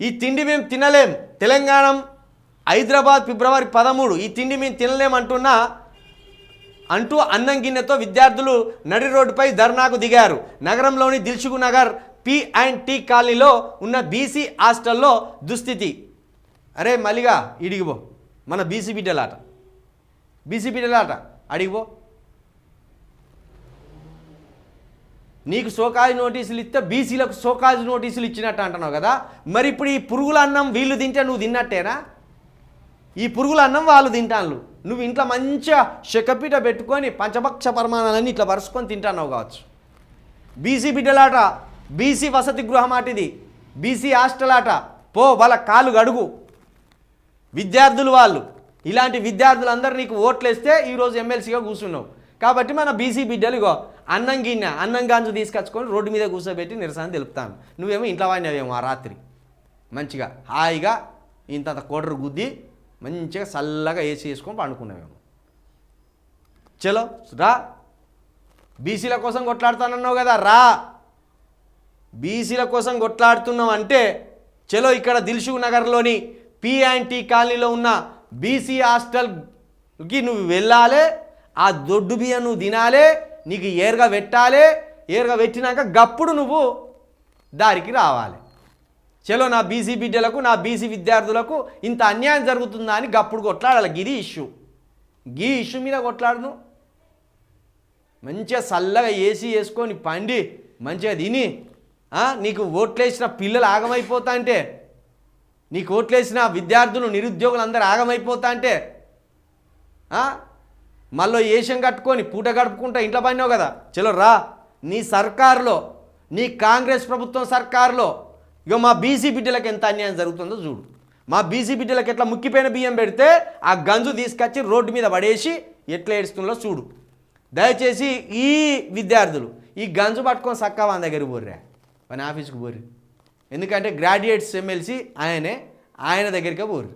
ఈ తిండి మేము తినలేం. తెలంగాణ హైదరాబాద్ ఫిబ్రవరి పదమూడు ఈ తిండి మేము తినలేం అంటున్నా అంటూ అన్నం గిన్నెతో విద్యార్థులు నడి రోడ్డుపై ధర్నాకు దిగారు. నగరంలోని Dilsukh Nagar P and T కాలనీలో ఉన్న బీసీ హాస్టల్లో దుస్థితి. అరే మలిగా ఇడిగిపో మన బీసీ బిడ్డలాట. బీసీ బిడ్డలాట. అడిగిపో నీకు సోకాజు నోటీసులు ఇస్తే బీసీలకు సోకాజు నోటీసులు ఇచ్చినట్టు అంటున్నావు కదా? మరి ఇప్పుడు ఈ పురుగుల అన్నం వీళ్ళు తింటే నువ్వు తిన్నట్టేనా? ఈ పురుగుల అన్నం వాళ్ళు తింటాను నువ్వు ఇంట్లో మంచిగా శకపీట పెట్టుకొని పంచభక్ష పరిమాణాలన్నీ ఇట్లా వరుసుకొని తింటాన్నావు కావచ్చు. బీసీ బిడ్డలాట బీసీ వసతి గృహం బీసీ హాస్టల్ ఆట పో వాళ్ళ కాలు గడుగు. విద్యార్థులు వాళ్ళు ఇలాంటి విద్యార్థులందరూ నీకు ఓట్లేస్తే ఈరోజు ఎమ్మెల్సీగా కూర్చున్నావు. కాబట్టి మన బీసీ బిడ్డలు ఇగో అన్నం గిన్నె అన్నం గాంజు తీసుకొచ్చుకొని రోడ్డు మీద కూర్చోబెట్టి నిరసన తెలుపుతాను. నువ్వేమో ఇంట్లో వాడినవేమో ఆ రాత్రి. మంచిగా హాయిగా ఇంత కోటరు గుద్ది మంచిగా చల్లగా ఏసీ వేసుకొని పండుకున్నావేమో. చలో రా. బీసీల కోసం కొట్లాడుతానన్నావు కదా రా. బీసీల కోసం కొట్లాడుతున్నాం అంటే చలో ఇక్కడ దిల్షుక్ నగర్లోని పి అండ్ టీ కాలనీలో ఉన్న బీసీ హాస్టల్కి నువ్వు వెళ్ళాలి. ఆ దొడ్డు బియ్యం నువ్వు తినాలే నీకు ఏరుగా పెట్టాలి ఏరుగా పెట్టినాక గప్పుడు నువ్వు దారికి రావాలి. చలో నా బీసీ బిడ్డలకు నా బీసీ విద్యార్థులకు ఇంత అన్యాయం జరుగుతుందా అని గప్పుడు కొట్లాడాలి. గిది ఇష్యూ. గీ ఇష్యూ మీద కొట్లాడును. మంచిగా చల్లగా ఏసీ వేసుకొని పండి మంచిగా తిని నీకు ఓట్లేసిన పిల్లలు ఆగమైపోతా అంటే నీకు ఓట్లేసిన విద్యార్థులు నిరుద్యోగులు అందరూ ఆగమైపోతా అంటే మళ్ళీ ఏషం కట్టుకొని పూట గడుపుకుంటా ఇంట్లో పడినావు కదా. చలో రా నీ సర్కారులో నీ కాంగ్రెస్ ప్రభుత్వం సర్కారులో ఇక మా బీసీ బిడ్డలకు ఎంత అన్యాయం జరుగుతుందో చూడు. మా బీసీ బిడ్డలకు ఎట్లా ముక్కిపోయిన బియ్యం పెడితే ఆ గంజు తీసుకొచ్చి రోడ్డు మీద పడేసి ఎట్లా ఏడుస్తుందో చూడు. దయచేసి ఈ విద్యార్థులు ఈ గంజు పట్టుకొని సక్కా వాళ్ళ దగ్గర పోర్రా. మన ఆఫీస్కి పోర్రి. ఎందుకంటే గ్రాడ్యుయేట్స్ ఎమ్మెల్సీ ఆయనే ఆయన దగ్గరికే పోరు